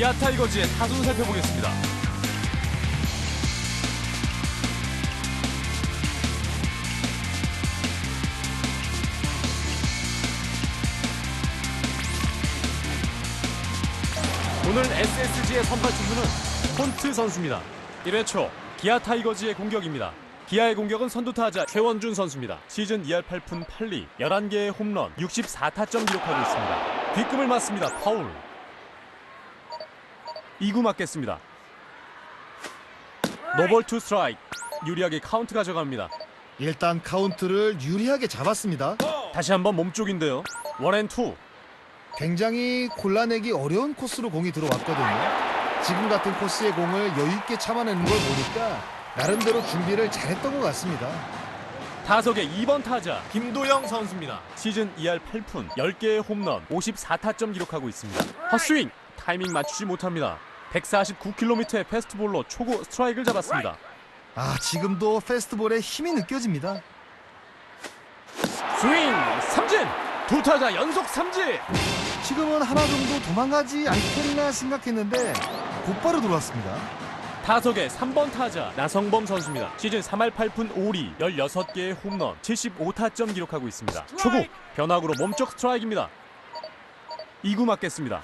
기아 타이거즈의 타순 살펴보겠습니다. 오늘 SSG의 선발 투수는 폰트 선수입니다. 1회 초 기아 타이거즈의 공격입니다. 기아의 공격은 선두타자 최원준 선수입니다. 시즌 2할 8푼 8리 11개의 홈런 64타점 기록하고 있습니다. 뒷금을 맞습니다. 파울. 2구 맞겠습니다. 노볼 투 스트라이크. 유리하게 카운트 가져갑니다. 일단 카운트를 유리하게 잡았습니다. 다시 한번 몸쪽인데요. 원앤 투. 굉장히 골라내기 어려운 코스로 공이 들어왔거든요. 지금 같은 코스의 공을 여유 있게 참아내는 걸 보니까 나름대로 준비를 잘했던 것 같습니다. 타석의 2번 타자 김도영 선수입니다. 시즌 2할 8푼 10개의 홈런 54타점 기록하고 있습니다. 헛스윙 타이밍 맞추지 못합니다. 149km의 패스트볼로 초구 스트라이크를 잡았습니다. 아 지금도 페스트볼에 힘이 느껴집니다. 스윙 삼진 두 타자 연속 삼진 지금은 하나 정도 도망가지 않겠나 생각했는데 곧바로 들어왔습니다. 타석의 3번 타자 나성범 선수입니다. 시즌 3할 8푼 5리 16개의 홈런 75타점 기록하고 있습니다. 초구 변화구로 몸쪽 스트라이크입니다. 2구 맞겠습니다.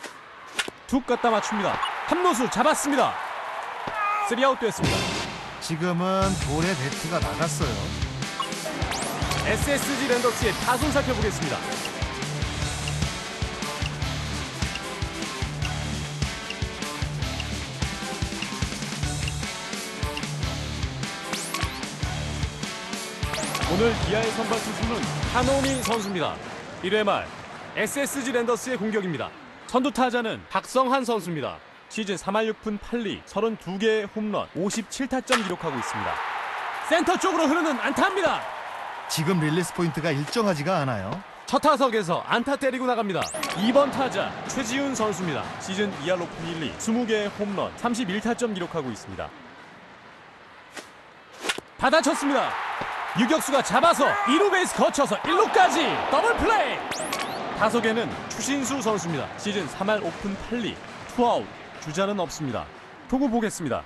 툭 갖다 맞춥니다. 함노수 잡았습니다. 3아웃 됐습니다. 지금은 볼의 배트가 나갔어요. SSG 랜더스의 타순 살펴보겠습니다. 오늘 기아의 선발 투수는 한호미 선수입니다. 1회 말 SSG 랜더스의 공격입니다. 선두 타자는 박성한 선수입니다. 시즌 3할 6푼 8리 32개의 홈런 57타점 기록하고 있습니다. 센터 쪽으로 흐르는 안타입니다. 지금 릴리스 포인트가 일정하지가 않아요. 첫 타석에서 안타 때리고 나갑니다. 2번 타자 최지훈 선수입니다. 시즌 2할 오픈 1리 20개의 홈런 31타점 기록하고 있습니다. 받아쳤습니다. 유격수가 잡아서 2루 베이스 거쳐서 1루까지 더블 플레이. 타석에는 추신수 선수입니다. 시즌 3할 오픈 8리 투아웃 주자는 없습니다. 투구 보겠습니다.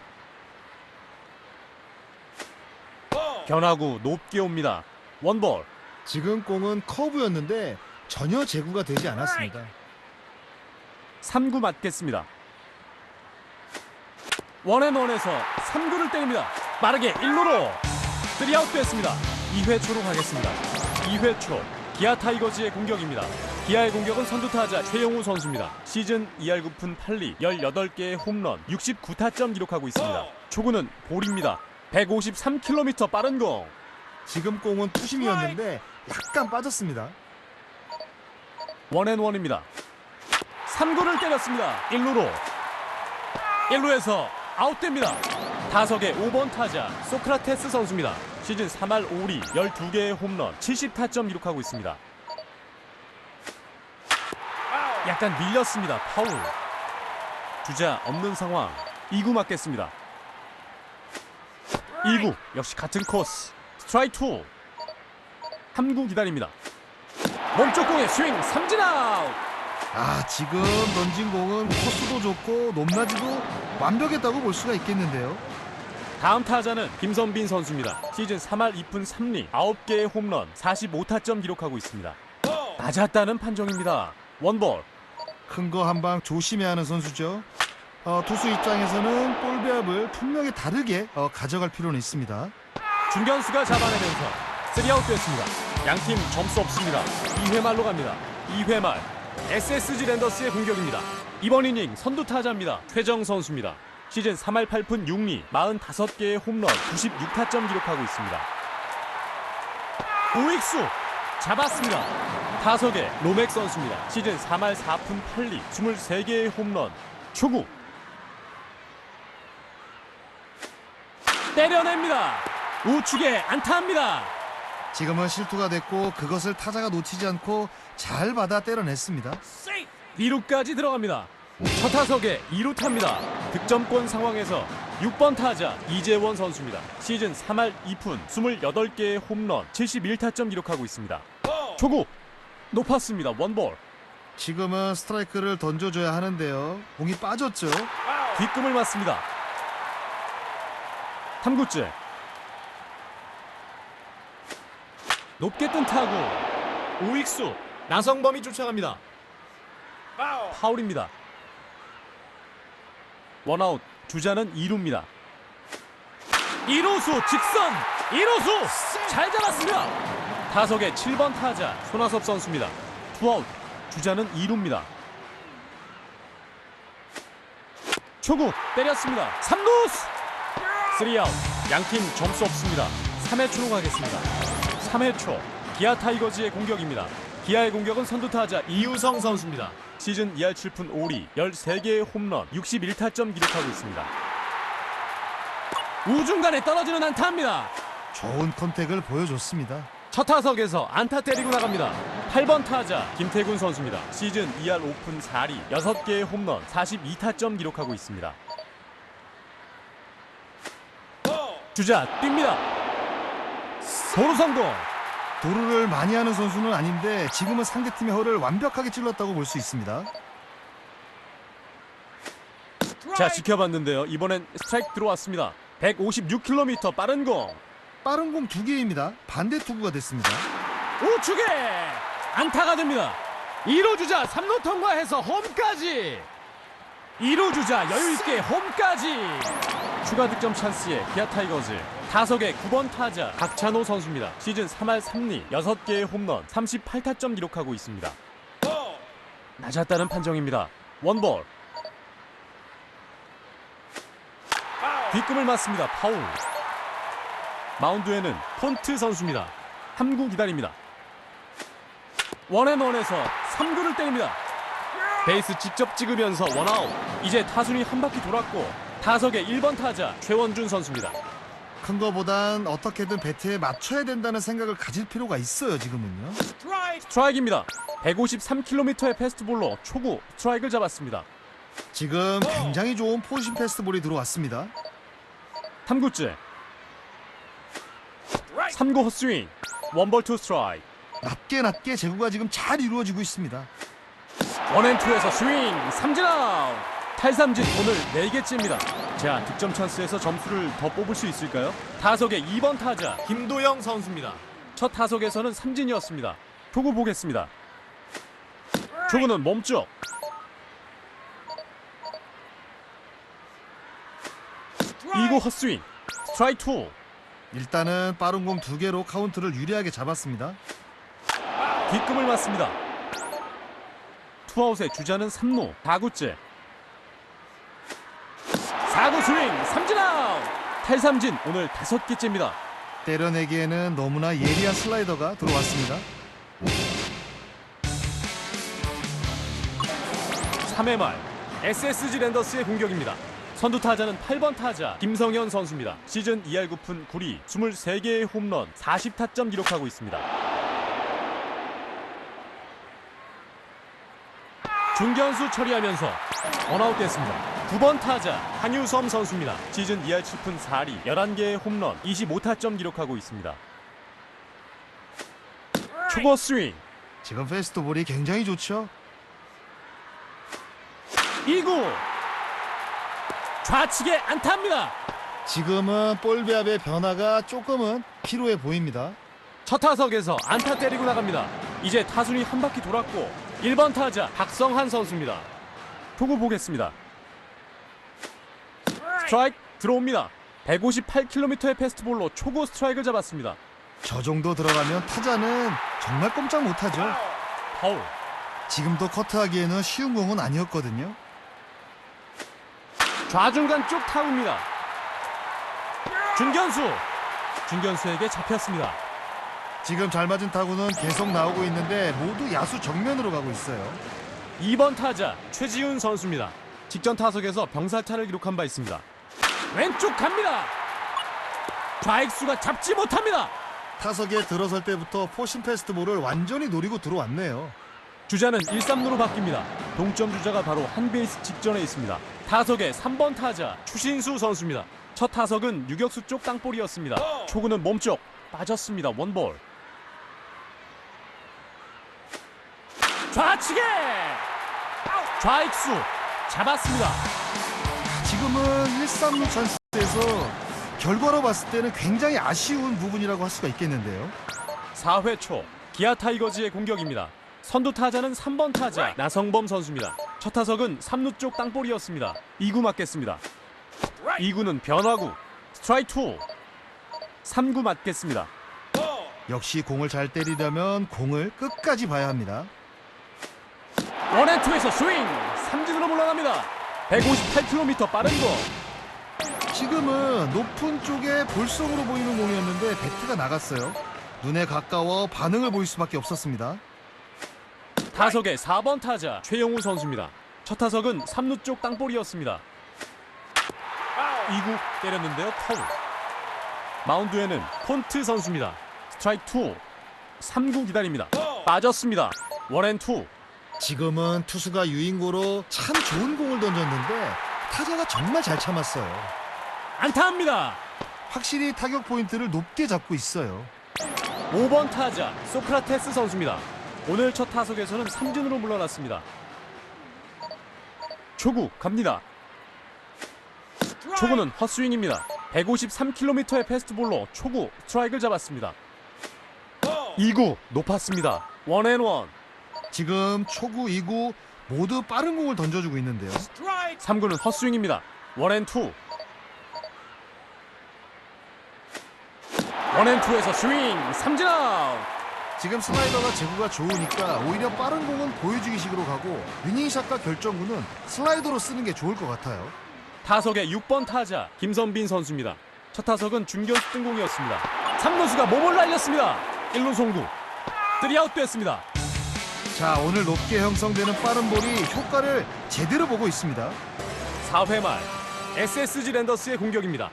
변화구 높게 옵니다. 원볼 지금 공은 커브였는데 전혀 제구가 되지 않았습니다. 3구 맞겠습니다. 원앤원에서 3구를 때립니다. 빠르게 1루로 3아웃 됐습니다. 2회 초로 가겠습니다. 2회 초 기아 타이거즈의 공격입니다. 기아의 공격은 선두타자 최용우 선수입니다. 시즌 2할 9푼 8리 18개의 홈런 69타점 기록하고 있습니다. 초구는 볼입니다. 153km 빠른 공. 지금 공은 투심이었는데 약간 빠졌습니다. 원앤원입니다. 3구를 때렸습니다. 1루로. 1루에서 아웃됩니다. 타석의 5번 타자 소크라테스 선수입니다. 시즌 3할 5리 12개의 홈런 70타점 기록하고 있습니다. 약간 밀렸습니다. 파울. 주자 없는 상황. 2구 맞겠습니다. 1구 역시 같은 코스. 스트라이크 2. 3구 기다립니다. 몸쪽 공의 스윙 삼진 아웃. 아 지금 던진 공은 코스도 좋고 높낮이도 완벽했다고 볼 수가 있겠는데요. 다음 타자는 김선빈 선수입니다. 시즌 3할 2푼 3리 9개의 홈런 45타점 기록하고 있습니다. 맞았다는 판정입니다. 원볼 큰 거 한 방 조심해야 하는 선수죠. 어, 투수 입장에서는 볼 배합을 분명히 다르게 어, 가져갈 필요는 있습니다. 중견수가 잡아내면서 3아웃 됐습니다. 양팀 점수 없습니다. 2회 말로 갑니다. 2회 말 SSG 랜더스의 공격입니다. 이번 이닝 선두 타자입니다. 최정 선수입니다. 시즌 3할 8푼 6리 45개의 홈런 96타점 기록하고 있습니다. 우익수 잡았습니다. 타석에 로맥 선수입니다. 시즌 3할 4푼 8리 23개의 홈런 초구 때려냅니다. 우측에 안타합니다. 지금은 실투가 됐고 그것을 타자가 놓치지 않고 잘 받아 때려냈습니다. 2루까지 들어갑니다. 첫 타석에 2루 탑니다. 득점권 상황에서 6번 타자 이재원 선수입니다. 시즌 3할 2푼 28개의 홈런 71타점 기록하고 있습니다. 초구 높았습니다. 원볼 지금은 스트라이크를 던져줘야 하는데요. 공이 빠졌죠. 뒷금을 맞습니다. 3구째 높게 뜬 타구 우익수 나성범이 쫓아갑니다. 파울입니다. 원아웃 주자는 2루입니다. 1루수 직선 1루수 잘 잡았습니다. 타석의 7번 타자 손아섭 선수입니다. 투아웃 주자는 2루입니다. 초구 때렸습니다. 3루수 3아웃 양팀 점수 없습니다. 3회 초로 가겠습니다. 3회 초 기아 타이거즈의 공격입니다. 기아의 공격은 선두 타자 이우성 선수입니다. 시즌 2할 7푼 5리 13개의 홈런 61타점 기록하고 있습니다. 우중간에 떨어지는 안타입니다. 좋은 컨택을 보여줬습니다. 첫 타석에서 안타 때리고 나갑니다. 8번 타자 김태군 선수입니다. 시즌 2할 오픈 4리 6개의 홈런 42타점 기록하고 있습니다. 주자 뜁니다. 도루 성공. 도루를 많이 하는 선수는 아닌데 지금은 상대팀의 허를 완벽하게 찔렀다고 볼 수 있습니다. 자 지켜봤는데요. 이번엔 스트라이크 들어왔습니다. 156km 빠른 공. 빠른 공 두 개입니다. 반대 투구가 됐습니다. 우측에 안타가 됩니다. 2루 주자 3루 통과해서 홈까지. 2루 주자 여유 있게 홈까지. 추가 득점 찬스에 기아 타이거즈 타석의 9번 타자 박찬호 선수입니다. 시즌 3할 3리 6개의 홈런 38타점 기록하고 있습니다. 낮았다는 판정입니다. 원볼. 뒷금을 맞습니다. 파울. 마운드에는 폰트 선수입니다. 3구 기다립니다. 원앤원에서 3구를 때립니다. 베이스 직접 찍으면서 원아웃. 이제 타순이 한 바퀴 돌았고 타석의 1번 타자 최원준 선수입니다. 큰 거보단 어떻게든 배트에 맞춰야 된다는 생각을 가질 필요가 있어요. 지금은요. 스트라이크입니다. 153km의 패스트볼로 초구 스트라이크를 잡았습니다. 지금 굉장히 좋은 포신 패스트볼이 들어왔습니다. 3구째. 3구 헛스윙. 원볼 투 스트라이크. 낮게 낮게 제구가 지금 잘 이루어지고 있습니다. 원앤투에서 스윙 삼진 아웃 탈삼진 오늘 4개째입니다 자 득점 찬스에서 점수를 더 뽑을 수 있을까요? 타석의 2번 타자 김도영 선수입니다 첫 타석에서는 삼진이었습니다 초구 보겠습니다 초구는 몸쪽 이구 헛스윙 스트라이크 투 일단은 빠른 공 두 개로 카운트를 유리하게 잡았습니다. 뒷금을 맞습니다. 투아웃의 주자는 3루 4구째. 4구 스윙 삼진 아웃. 탈삼진 오늘 다섯 개째입니다. 때려내기에는 너무나 예리한 슬라이더가 들어왔습니다. 3회 말 SSG 랜더스의 공격입니다 선두 타자는 8번 타자 김성현 선수입니다. 시즌 2할 9푼 9리 23개의 홈런 40타점 기록하고 있습니다. 중견수 처리하면서 원아웃 됐습니다. 9번 타자 한유섬 선수입니다. 시즌 2할 7푼 4리 11개의 홈런 25타점 기록하고 있습니다. 초보 스윙. 지금 패스트볼이 굉장히 좋죠. 2구 좌측에 안타입니다. 지금은 볼 배합의 변화가 조금은 필요해 보입니다. 첫 타석에서 안타 때리고 나갑니다. 이제 타순이 한 바퀴 돌았고 1번 타자 박성한 선수입니다. 초구 보겠습니다. 스트라이크 들어옵니다. 158km의 패스트볼로 초구 스트라이크를 잡았습니다. 저 정도 들어가면 타자는 정말 꼼짝 못하죠. 파울. 지금도 커트하기에는 쉬운 공은 아니었거든요. 좌중간 쪽 타구입니다 중견수 중견수에게 잡혔습니다 지금 잘 맞은 타구는 계속 나오고 있는데 모두 야수 정면으로 가고 있어요. 2번 타자 최지훈 선수입니다. 직전 타석에서 병살타를 기록한 바 있습니다. 왼쪽 갑니다. 좌익수가 잡지 못합니다. 타석에 들어설 때부터 포신 패스트볼을 완전히 노리고 들어왔네요. 주자는 1, 3루로 바뀝니다. 동점 주자가 바로 한 베이스 직전에 있습니다. 타석의 3번 타자 추신수 선수입니다. 첫 타석은 유격수 쪽 땅볼이었습니다. 초구는 몸쪽 빠졌습니다. 원볼. 좌측에 좌익수 잡았습니다. 지금은 1-3루 찬스에서 결과로 봤을 때는 굉장히 아쉬운 부분이라고 할 수가 있겠는데요. 4회 초 기아 타이거즈의 공격입니다. 선두 타자는 3번 타자 나성범 선수입니다. 첫 타석은 3루 쪽 땅볼이었습니다. 2구 맞겠습니다. 2구는 변화구 스트라이크 2 3구 맞겠습니다. 역시 공을 잘 때리려면 공을 끝까지 봐야 합니다. 원앤투에서 스윙 삼진으로 물러납니다. 158km 빠른 거 지금은 높은 쪽에 볼속으로 보이는 공이었는데 배트가 나갔어요. 눈에 가까워 반응을 보일 수밖에 없었습니다. 타석의 4번 타자 최영우 선수입니다. 첫 타석은 3루 쪽 땅볼이었습니다. 2구 때렸는데요. 커브. 마운드에는 폰트 선수입니다. 스트라이크 2. 3구 기다립니다. 빠졌습니다. 원앤 투. 지금은 투수가 유인고로 참 좋은 공을 던졌는데 타자가 정말 잘 참았어요. 안타합니다. 확실히 타격 포인트를 높게 잡고 있어요. 5번 타자 소크라테스 선수입니다. 오늘 첫 타석에서는 삼진으로 물러났습니다. 초구 갑니다. 초구는 헛스윙입니다. 153km의 패스트볼로 초구 스트라이크를 잡았습니다. 2구 높았습니다. 원앤원. 지금 초구, 2구 모두 빠른 공을 던져주고 있는데요. 3구는 헛스윙입니다. 원앤투. 원앤투에서 스윙 삼진 아웃. 지금 슬라이더가 제구가 좋으니까 오히려 빠른 공은 보여주기식으로 가고 위닝샷과 결정구는 슬라이더로 쓰는 게 좋을 것 같아요. 타석의 6번 타자 김선빈 선수입니다. 첫 타석은 중견수 뜬공이었습니다. 3루수가 몸을 날렸습니다. 1루 송구. 3아웃 됐습니다. 자, 오늘 높게 형성되는 빠른 볼이 효과를 제대로 보고 있습니다. 4회 말 SSG 랜더스의 공격입니다.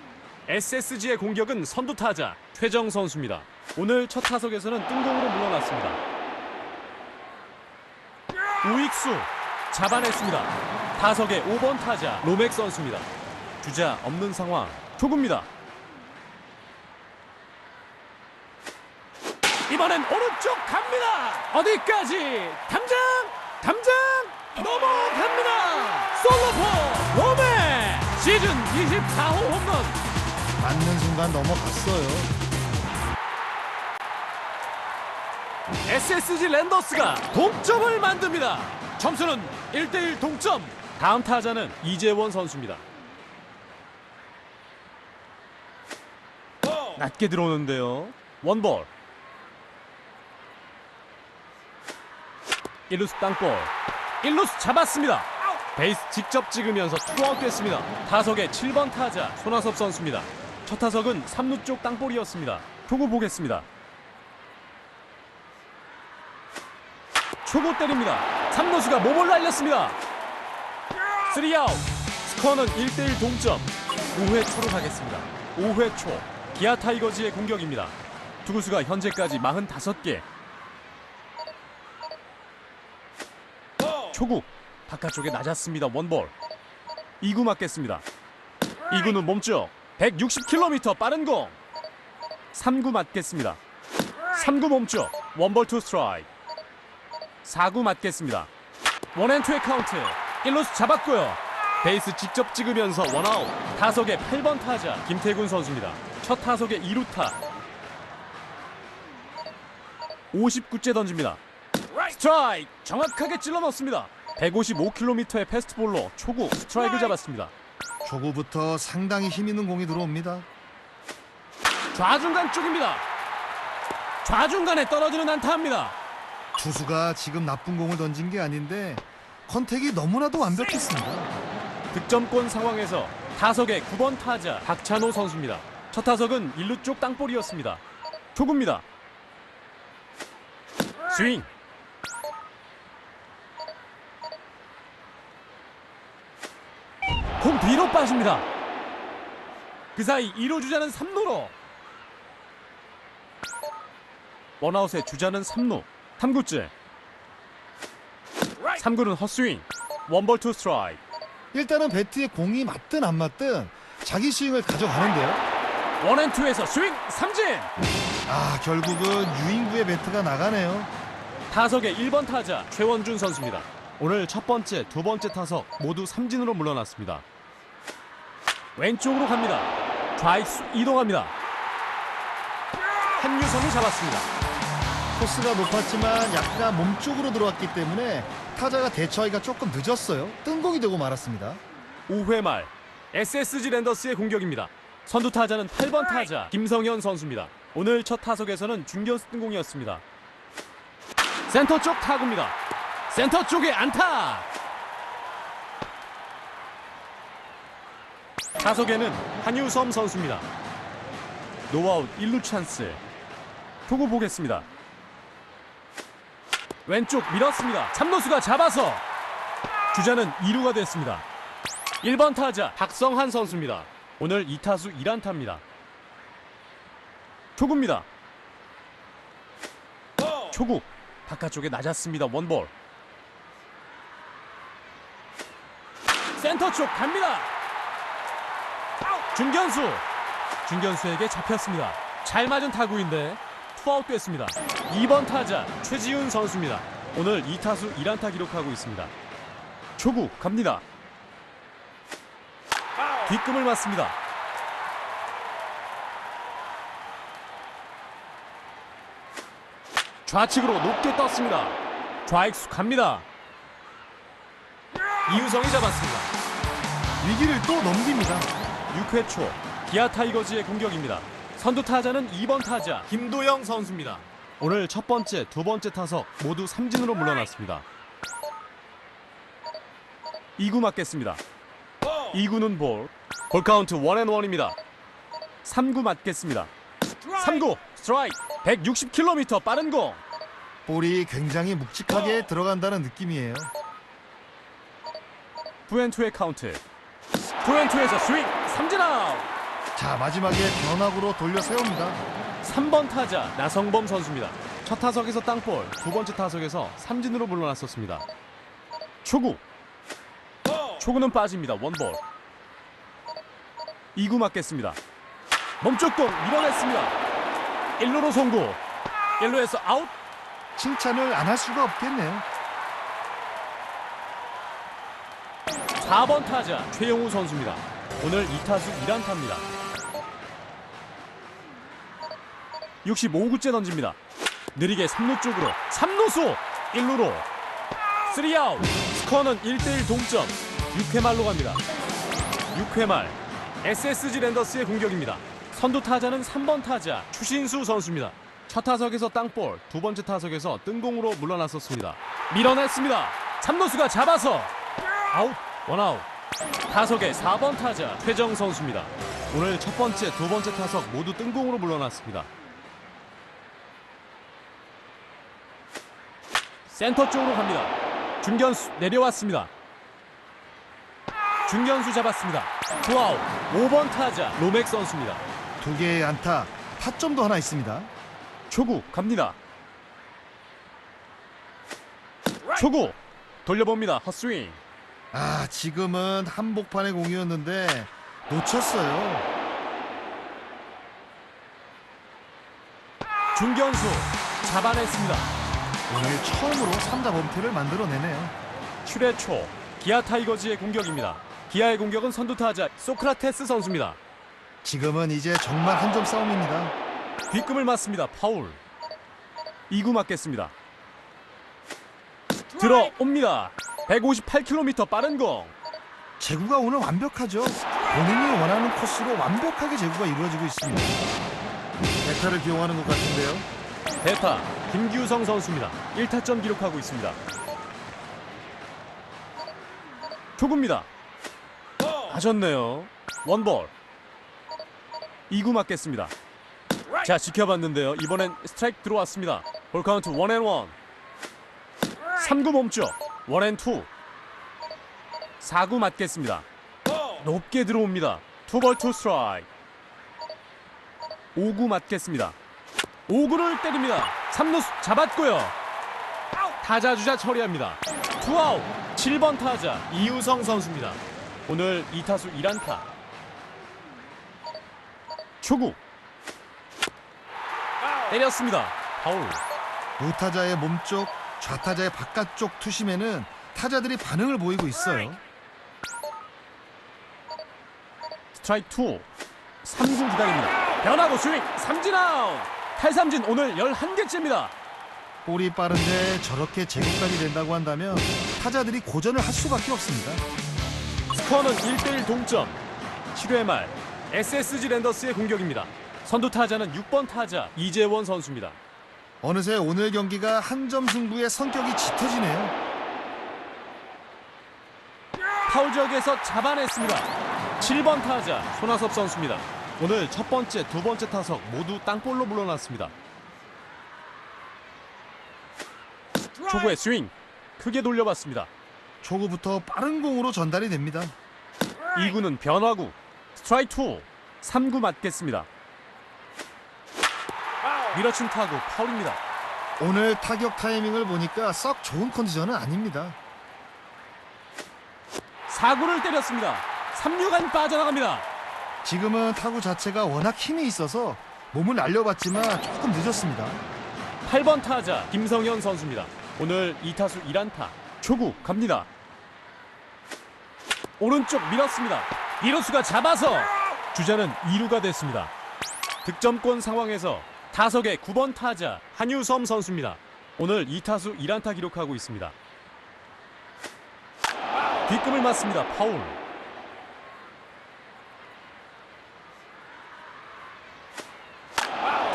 SSG의 공격은 선두 타자 최정 선수입니다. 오늘 첫 타석에서는 뜬공으로 물러났습니다. 우익수 잡아냈습니다. 타석의 5번 타자 로맥 선수입니다. 주자 없는 상황 초구입니다. 이번엔 오른쪽 갑니다. 어디까지? 담장! 담장! 넘어갑니다. 솔로포 로맥 시즌 24호 홈런. 맞는 순간 넘어갔어요. SSG 랜더스가 동점을 만듭니다. 점수는 1대1 동점. 다음 타자는 이재원 선수입니다. 낮게 들어오는데요. 원볼. 1루수 땅볼. 1루수 잡았습니다. 베이스 직접 찍으면서 투아웃 됐습니다. 타석의 7번 타자 손아섭 선수입니다. 첫 타석은 3루 쪽 땅볼이었습니다. 초구 보겠습니다. 초구 때립니다. 3루수가 몸을 날렸습니다. 3아웃. 스코어는 1대1 동점. 5회 초로 가겠습니다. 5회 초. 기아 타이거즈의 공격입니다. 투구수가 현재까지 45개. 초구. 바깥쪽에 낮았습니다. 원볼. 2구 맞겠습니다. 2구는 몸쪽. 160km 빠른 공. 3구 맞겠습니다. 3구 몸쪽. 원볼 투 스트라이크. 4구 맞겠습니다. 원앤투의 카운트. 1루수 잡았고요. 베이스 직접 찍으면서 원아웃. 타석의 8번 타자 김태군 선수입니다. 첫 타석의 2루타. 59째 던집니다. 스트라이크 정확하게 찔러 넣습니다. 155km의 패스트볼로 초구 스트라이크 잡았습니다. 초구부터 상당히 힘 있는 공이 들어옵니다. 좌중간 쪽입니다. 좌중간에 떨어지는 안타입니다. 투수가 지금 나쁜 공을 던진 게 아닌데 컨택이 너무나도 완벽했습니다. 득점권 상황에서 타석의 9번 타자 박찬호 선수입니다. 첫 타석은 1루 쪽 땅볼이었습니다. 초구입니다. 스윙. 공 뒤로 빠집니다. 그 사이 2루 주자는 3루로. 원아웃의 주자는 3루. 3구째. 3구는 헛스윙. 원볼 투 스트라이크. 일단은 배트에 공이 맞든 안 맞든 자기 스윙을 가져가는데요. 원앤투에서 스윙 삼진 아 결국은 유인구의 배트가 나가네요. 타석의 1번 타자 최원준 선수입니다. 오늘 첫 번째, 두 번째 타석 모두 삼진으로 물러났습니다. 왼쪽으로 갑니다. 좌익수 이동합니다. 한유성이 잡았습니다. 코스가 높았지만 약간 몸쪽으로 들어왔기 때문에 타자가 대처하기가 조금 늦었어요. 뜬공이 되고 말았습니다. 5회 말 SSG 랜더스의 공격입니다. 선두 타자는 8번 타자 김성현 선수입니다. 오늘 첫 타석에서는 중견수 등공이었습니다. 센터 쪽 타구입니다. 센터 쪽에 안타. 타석에는 한유섬 선수입니다. 노아웃 1루 찬스. 투구 보겠습니다. 왼쪽 밀었습니다. 참노수가 잡아서 주자는 2루가 됐습니다. 1번 타자 박성한 선수입니다. 오늘 2타수 1안타입니다. 초구입니다. 초구 바깥쪽에 낮았습니다. 원볼. 센터 쪽 갑니다. 중견수. 중견수에게 잡혔습니다. 잘 맞은 타구인데 투아웃 됐습니다. 2번 타자 최지훈 선수입니다. 오늘 2타수 1안타 기록하고 있습니다. 초구 갑니다. 뒷금을 맞습니다. 좌측으로 높게 떴습니다. 좌익수 갑니다. 이우성이 잡았습니다. 위기를 또 넘깁니다. 6회 초 기아 타이거즈의 공격입니다. 선두 타자는 2번 타자 김도영 선수입니다. 오늘 첫 번째, 두 번째 타석 모두 삼진으로 물러났습니다. 2구 맞겠습니다. 2구는 볼. 볼 카운트 원앤원입니다. 3구 맞겠습니다. 3구 스트라이크 160km 빠른 공. 볼이 굉장히 묵직하게 들어간다는 느낌이에요. 투앤투의 카운트. 투앤투에서 스윙 삼진 아웃. 자 마지막에 변화구로 돌려 세웁니다. 3번 타자 나성범 선수입니다. 첫 타석에서 땅볼, 두 번째 타석에서 삼진으로 물러났었습니다. 초구. 초구는 빠집니다. 원볼. 2구 맞겠습니다. 몸쪽 공 밀어냈습니다. 1루로 송구. 1루에서 아웃. 칭찬을 안 할 수가 없겠네요. 4번 타자 최용우 선수입니다. 오늘 2타수 1안타입니다. 65구째 던집니다. 느리게 3루 쪽으로 3루수 1루로 3아웃 스코어는 1대1 동점 6회 말로 갑니다. 6회 말 SSG 랜더스의 공격입니다. 선두 타자는 3번 타자 추신수 선수입니다. 첫 타석에서 땅볼, 두 번째 타석에서 뜬공으로 물러났었습니다. 밀어냈습니다. 3루수가 잡아서 아웃 원아웃 타석의 4번 타자 최정 선수입니다 오늘 첫 번째 두 번째 타석 모두 뜬공으로 물러났습니다 센터 쪽으로 갑니다. 중견수 내려왔습니다. 중견수 잡았습니다. 투아웃. 5번 타자 로맥 선수입니다. 두 개의 안타, 타점도 하나 있습니다. 초구. 갑니다. 초구. 돌려봅니다. 헛스윙. 아 지금은 한복판의 공이었는데 놓쳤어요. 중견수 잡아냈습니다 오늘 처음으로 3자 범퇴를 만들어내네요. 7회 초 기아 타이거즈의 공격입니다. 기아의 공격은 선두 타자 소크라테스 선수입니다. 지금은 이제 정말 한 점 싸움입니다. 뒷금을 맞습니다. 파울. 2구 맞겠습니다. 들어옵니다. 158km 빠른 공. 제구가 오늘 완벽하죠. 본인이 원하는 코스로 완벽하게 제구가 이루어지고 있습니다. 대타를 기용하는 것 같은데요. 대타 김규성 선수입니다. 1타점 기록하고 있습니다. 초구입니다. 하셨네요. 원볼. 2구 맞겠습니다. 자 지켜봤는데요. 이번엔 스트라이크 들어왔습니다. 볼 카운트 원앤원. 3구 멈춰. 원앤투. 4구 맞겠습니다. 높게 들어옵니다. 투볼 투 스트라이크. 5구 맞겠습니다. 5구를 때립니다. 3루 잡았고요. 타자 주자 처리합니다. 투아웃 7번 타자 이우성 선수입니다. 오늘 2타수 1안타. 초구 때렸습니다. 파울. 무타자의 몸쪽 좌타자의 바깥쪽 투심에는 타자들이 반응을 보이고 있어요. 스트라이크 2 3구 기다립니다 변하고 스윙 삼진 아웃 탈삼진 오늘 11개째입니다. 볼이 빠른데 저렇게 제구까지 된다고 한다면 타자들이 고전을 할 수밖에 없습니다. 스코어는 1대1 동점. 7회 말 SSG 랜더스의 공격입니다. 선두 타자는 6번 타자 이재원 선수입니다. 어느새 오늘 경기가 한 점 승부의 성격이 짙어지네요. 파울 지역에서 잡아냈습니다. 7번 타자 손아섭 선수입니다 오늘 첫 번째, 두 번째 타석 모두 땅볼로 물러났습니다. 초구의 스윙 크게 돌려봤습니다. 초구부터 빠른 공으로 전달이 됩니다. 2구는 변화구 스트라이크 2 3구 맞겠습니다. 밀어친 타구 파울입니다. 오늘 타격 타이밍을 보니까 썩 좋은 컨디션은 아닙니다. 4구를 때렸습니다. 3루간 빠져나갑니다 지금은 타구 자체가 워낙 힘이 있어서 몸을 날려봤지만 조금 늦었습니다. 8번 타자 김성현 선수입니다. 오늘 2타수 1안타. 초구 갑니다. 오른쪽 밀었습니다. 2루수가 잡아서 주자는 2루가 됐습니다. 득점권 상황에서 타석의 9번 타자 한유섬 선수입니다. 오늘 2타수 1안타 기록하고 있습니다. 뒷금을 맞습니다. 파울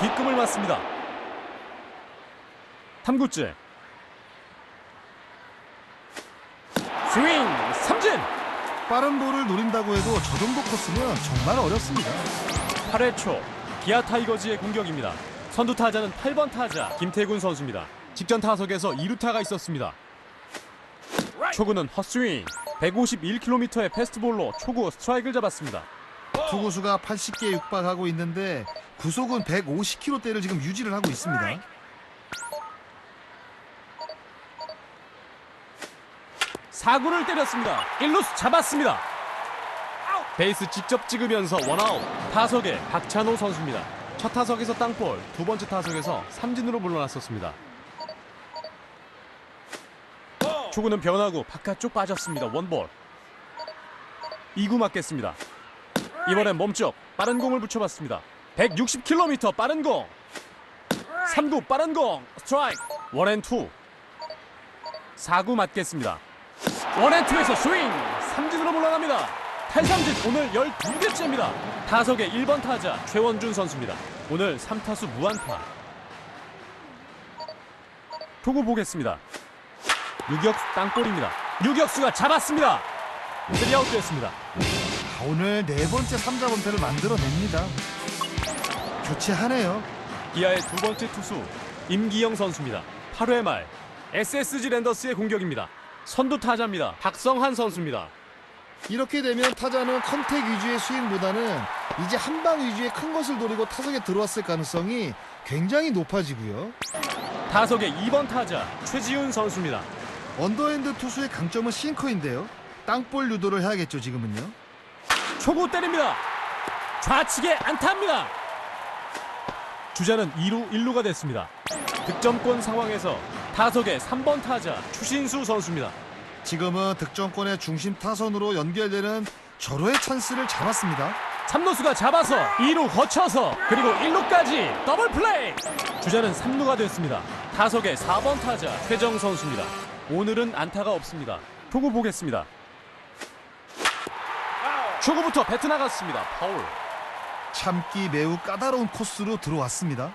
뒷금을 맞습니다. 3구째. 스윙 삼진. 빠른 볼을 노린다고 해도 저 정도 코스면 정말 어렵습니다. 8회 초 기아 타이거즈의 공격입니다. 선두 타자는 8번 타자 김태군 선수입니다. 직전 타석에서 2루타가 있었습니다. 초구는 헛스윙. 151km의 패스트볼로 초구 스트라이크를 잡았습니다. 투구수가 80개에 육박하고 있는데 구속은 150km대를 지금 유지를 하고 있습니다. 사구를 때렸습니다. 1루수 잡았습니다. 베이스 직접 찍으면서 원아웃. 타석에 박찬호 선수입니다. 첫 타석에서 땅볼 두 번째 타석에서 삼진으로 물러났었습니다. 초구는 변하고 바깥쪽 빠졌습니다. 원볼. 2구 맞겠습니다. 이번엔 몸쪽 빠른 공을 붙여봤습니다 160km 빠른 공. 3구 빠른 공. 스트라이크. 원앤투. 4구 맞겠습니다. 원앤투에서 스윙. 삼진으로 물러납니다. 탈삼진 오늘 12개째입니다. 타석의 1번 타자 최원준 선수입니다. 오늘 3타수 무안타. 초구 보겠습니다. 유격수 땅볼입니다. 유격수가 잡았습니다. 3아웃 됐습니다. 아, 오늘 네 번째 3자 범퇴를 만들어냅니다. 교체하네요. 기아의 두 번째 투수 임기영 선수입니다 8회 말 SSG 랜더스의 공격입니다 선두 타자입니다 박성한 선수입니다 이렇게 되면 타자는 컨택 위주의 스윙보다는 이제 한 방 위주의 큰 것을 노리고 타석에 들어왔을 가능성이 굉장히 높아지고요. 타석의 2번 타자 최지훈 선수입니다 언더핸드 투수의 강점은 싱커인데요. 땅볼 유도를 해야겠죠 지금은요. 초구 때립니다. 좌측에 안타입니다. 주자는 2루 1루가 됐습니다. 득점권 상황에서 타석의 3번 타자 추신수 선수입니다. 지금은 득점권의 중심 타선으로 연결되는 절호의 찬스를 잡았습니다. 3루수가 잡아서 2루 거쳐서 그리고 1루까지 더블 플레이. 주자는 3루가 됐습니다. 타석의 4번 타자 최정 선수입니다. 오늘은 안타가 없습니다. 초구 보겠습니다. 초구부터 배트 나갔습니다. 파울. 참기 매우 까다로운 코스로 들어왔습니다.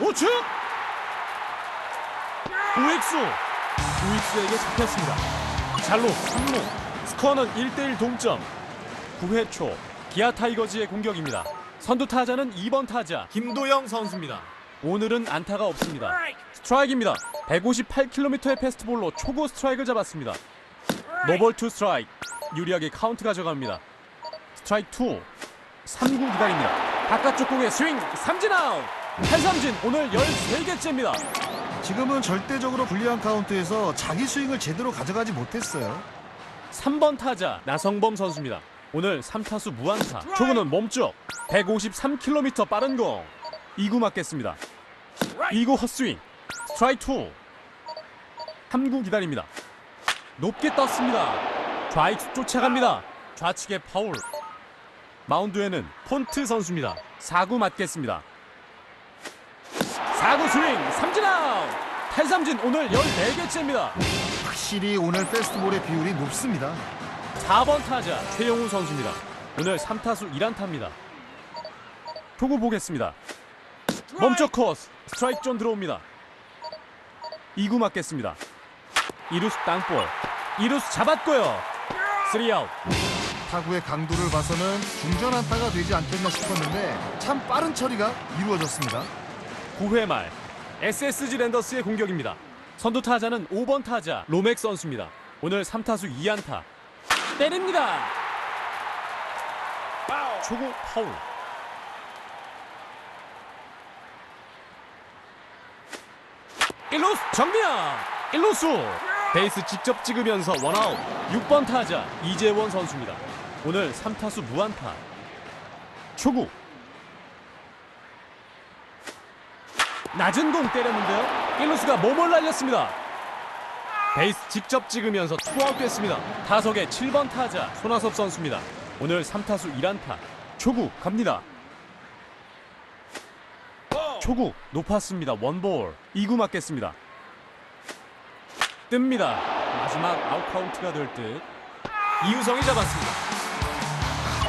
우측! 우익수! 우익수에게 잡혔습니다. 잘로 3루. 스코어는 1대1 동점. 9회 초 기아 타이거즈의 공격입니다. 선두 타자는 2번 타자 김도영 선수입니다. 오늘은 안타가 없습니다. 스트라이크입니다. 158km의 패스트볼로 초구 스트라이크를 잡았습니다. 노볼 투 스트라이크. 유리하게 카운트 가져갑니다. 스트라이크 2 3구 기다립니다 바깥쪽 공의 스윙 삼진 아웃 탈삼진 오늘 13개째입니다. 지금은 절대적으로 불리한 카운트에서 자기 스윙을 제대로 가져가지 못했어요. 3번 타자 나성범 선수입니다. 오늘 3타수 무안타. 초구는 몸쪽 153km 빠른 공. 2구 맞겠습니다. 2구 헛스윙. 스트라이크 스트라이크 2 3구 기다립니다 높게 떴습니다 좌익수 쫓아갑니다 좌측에 파울 마운드에는 폰트 선수입니다 4구 맞겠습니다 4구 스윙 삼진 아웃 탈삼진 오늘 14개째입니다 확실히 오늘 페스트볼의 비율이 높습니다. 4번 타자 최영우 선수입니다. 오늘 3타수 1안타입니다. 초구 보겠습니다. 멈춰 코스 스트라이크 존 들어옵니다. 2구 맞겠습니다. 이루스 땅볼 이루스 잡았고요. 3아웃 타구의 강도를 봐서는 중전 안타가 되지 않겠나 싶었는데 참 빠른 처리가 이루어졌습니다. 9회 말 SSG 랜더스의 공격입니다. 선두 타자는 5번 타자 로맥 선수입니다. 오늘 3타수 2안타 때립니다. 초구 파울. 1루수 정면 1루수 베이스 직접 찍으면서 원아웃 6번 타자 이재원 선수입니다. 오늘 3타수 무안타 초구 낮은 공 때렸는데요. 1루수가 몸을 날렸습니다. 베이스 직접 찍으면서 투아웃 됐습니다. 타석의 7번 타자 손아섭 선수입니다. 오늘 3타수 1안타. 초구 갑니다. 초구 높았습니다. 원볼. 2구 맞겠습니다. 뜹니다. 마지막 아웃 카운트가 될 듯. 이우성이 잡았습니다.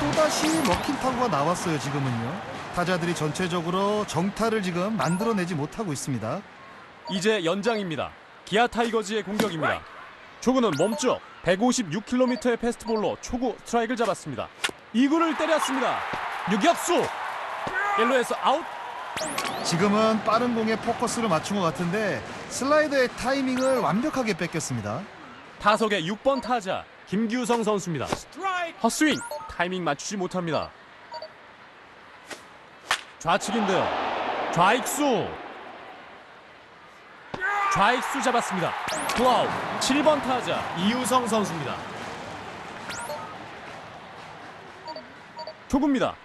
또다시 먹힌 타구가 나왔어요 지금은요. 타자들이 전체적으로 정타를 지금 만들어내지 못하고 있습니다. 이제 연장입니다. 기아 타이거즈의 공격입니다. 초구는 몸쪽 156km의 패스트볼로 초구 스트라이크를 잡았습니다. 2구를 때렸습니다. 유격수 1루에서 아웃 지금은 빠른 공에 포커스를 맞춘 것 같은데 슬라이더의 타이밍을 완벽하게 뺏겼습니다. 타석의 6번 타자 김규성 선수입니다. 헛스윙 타이밍 맞추지 못합니다. 좌측인데요. 좌익수 좌익수 잡았습니다. 투아웃 7번 타자 이우성 선수입니다. 초구입니다.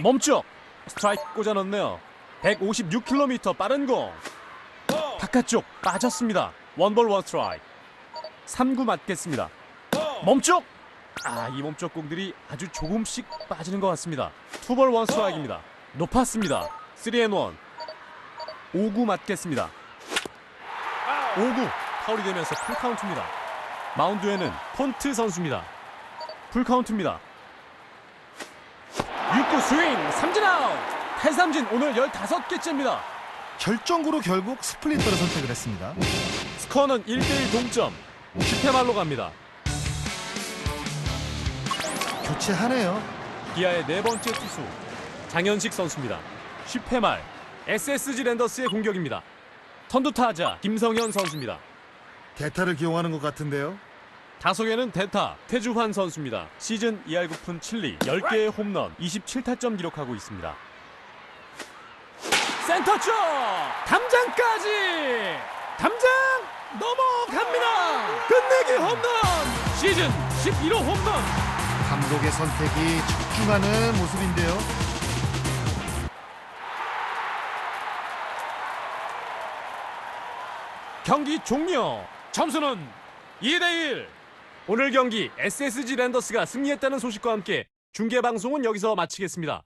멈춰 스트라이크 꽂아 넣네요. 156km 빠른 공 바깥쪽 빠졌습니다. 원볼 원 스트라이크 3구 맞겠습니다. 몸쪽! 아, 이 몸쪽 공들이 아주 조금씩 빠지는 것 같습니다. 투볼 원 스트라이크입니다. 높았습니다. 3앤1. 5구 맞겠습니다. 5구 파울이 되면서 풀카운트입니다. 마운드에는 폰트 선수입니다. 풀카운트입니다. 6구 스윙 삼진 아웃! 탈삼진 오늘 15개째입니다. 결정구로 결국 스플리터를 선택을 했습니다. 스코어는 1대1 동점. 10회 말로 갑니다. 교체하네요. 기아의 네 번째 투수 장현식 선수입니다. 10회 말 SSG 랜더스의 공격입니다. 선두 타자 김성현 선수입니다. 대타를 기용하는 것 같은데요. 타석에는 대타 태주환 선수입니다. 시즌 2할 9푼 7리 10개의 홈런 27타점 기록하고 있습니다. 센터 쪽 담장까지 담장 넘어갑니다. 끝내기 홈런 시즌 11호 홈런 감독의 선택이 적중하는 모습인데요. 경기 종료. 점수는 2대1. 오늘 경기 SSG 랜더스가 승리했다는 소식과 함께 중계 방송은 여기서 마치겠습니다.